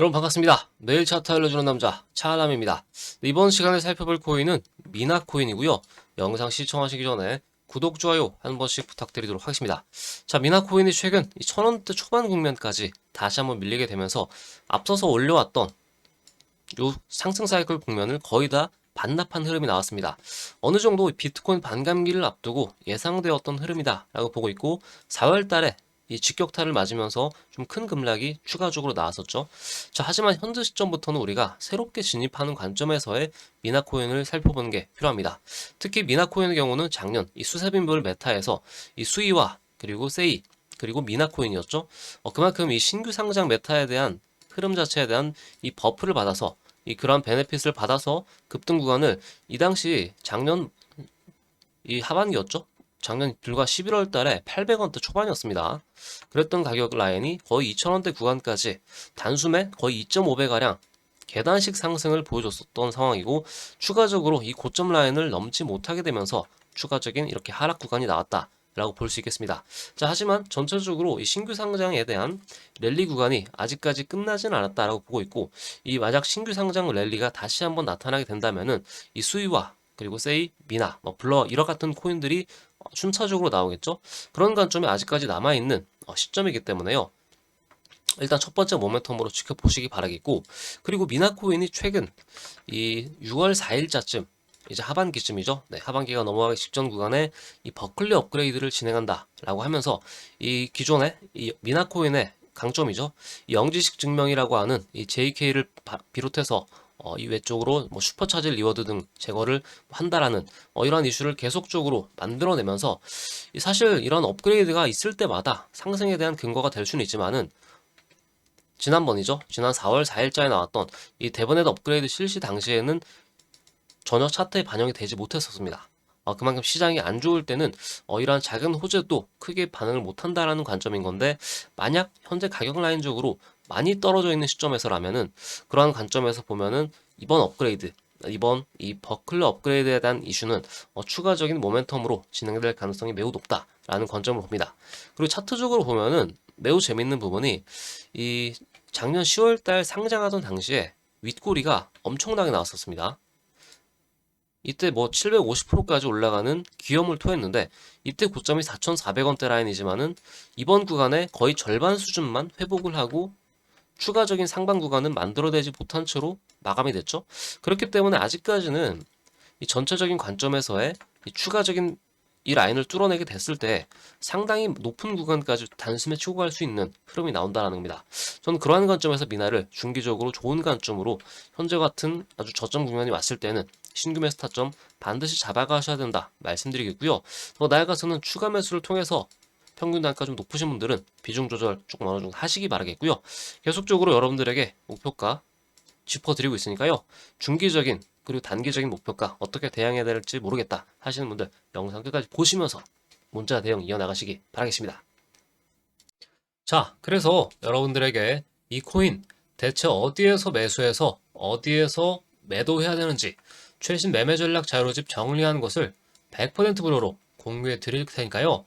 여러분 반갑습니다. 매일 차트 알려주는 남자 차하남입니다. 이번 시간에 살펴볼 코인은 미나 코인이고요. 영상 시청하시기 전에 구독, 좋아요 한 번씩 부탁드리도록 하겠습니다. 자, 미나 코인이 최근 이 천원대 초반 국면까지 다시 한번 밀리게 되면서 앞서서 올려왔던 요 상승 사이클 국면을 거의 다 반납한 흐름이 나왔습니다. 어느 정도 비트코인 반감기를 앞두고 예상되었던 흐름이다라고 보고 있고 4월 달에 이 직격탄을 맞으면서 좀 큰 급락이 추가적으로 나왔었죠. 자, 하지만 현재 시점부터는 우리가 새롭게 진입하는 관점에서의 미나코인을 살펴보는 게 필요합니다. 특히 미나코인의 경우는 작년 이 수세빈별 메타에서 이 수이와 그리고 세이 그리고 미나코인이었죠. 어, 그만큼 이 신규 상장 메타에 대한 흐름 자체에 대한 이 버프를 받아서 이 그런 베네핏을 받아서 급등 구간을 이 당시 작년 이 하반기였죠. 작년 불과 11월 달에 800원대 초반이었습니다. 그랬던 가격 라인이 거의 2000원대 구간까지 단숨에 거의 2.5배가량 계단식 상승을 보여줬었던 상황이고 추가적으로 이 고점 라인을 넘지 못하게 되면서 추가적인 이렇게 하락 구간이 나왔다. 라고 볼 수 있겠습니다. 자, 하지만 전체적으로 이 신규 상장에 대한 랠리 구간이 아직까지 끝나진 않았다라고 보고 있고, 이 만약 신규 상장 랠리가 다시 한번 나타나게 된다면은 이 수위와 그리고 세이, 미나, 뭐 블러 이런 같은 코인들이 순차적으로 나오겠죠. 그런 관점이 아직까지 남아있는 어, 시점이기 때문에요. 일단 첫 번째 모멘텀으로 지켜보시기 바라겠고, 그리고 미나코인이 최근 이 6월 4일자쯤 이제 하반기쯤이죠. 네, 하반기가 넘어가기 직전 구간에 이 버클리 업그레이드를 진행한다라고 하면서 이 기존의 이 미나코인의 강점이죠. 이 영지식 증명이라고 하는 이 JK를 비롯해서 어, 이 외쪽으로 뭐 슈퍼차지 리워드 등 제거를 한다라는 어, 이러한 이슈를 계속적으로 만들어내면서 이 사실 이런 업그레이드가 있을 때마다 상승에 대한 근거가 될 수는 있지만은 지난번이죠. 지난 4월 4일자에 나왔던 이 데버넷 업그레이드 실시 당시에는 전혀 차트에 반영이 되지 못했었습니다. 어, 그만큼 시장이 안 좋을 때는 어, 이러한 작은 호재도 크게 반응을 못한다라는 관점인 건데 만약 현재 가격 라인적으로 많이 떨어져 있는 시점에서라면은 그러한 관점에서 보면은 이번 업그레이드 이번 이 버클러 업그레이드에 대한 이슈는 어, 추가적인 모멘텀으로 진행될 가능성이 매우 높다라는 관점을 봅니다. 그리고 차트적으로 보면은 매우 재밌는 부분이 이 작년 10월달 상장하던 당시에 윗꼬리가 엄청나게 나왔었습니다. 이때 뭐 750%까지 올라가는 기염을 토했는데 이때 고점이 4,400원대 라인이지만은 이번 구간에 거의 절반 수준만 회복을 하고 추가적인 상방 구간은 만들어내지 못한 채로 마감이 됐죠. 그렇기 때문에 아직까지는 이 전체적인 관점에서의 이 추가적인 이 라인을 뚫어내게 됐을 때 상당히 높은 구간까지 단숨에 치고 갈 수 있는 흐름이 나온다는 겁니다. 저는 그러한 관점에서 미나를 중기적으로 좋은 관점으로 현재 같은 아주 저점 국면이 왔을 때는 신규 매수 타점 반드시 잡아가셔야 된다 말씀드리겠고요. 더 나아가서는 추가 매수를 통해서 평균 단가 좀 높으신 분들은 비중 조절 조금 어느 정도 하시기 바라겠고요. 계속적으로 여러분들에게 목표가 짚어드리고 있으니까요. 중기적인 그리고 단기적인 목표가 어떻게 대응해야 될지 모르겠다 하시는 분들 영상 끝까지 보시면서 문자 대응 이어나가시기 바라겠습니다. 자, 그래서 여러분들에게 이 코인 대체 어디에서 매수해서 어디에서 매도해야 되는지 최신 매매 전략 자료집 정리한 것을 100% 무료로 공유해 드릴 테니까요.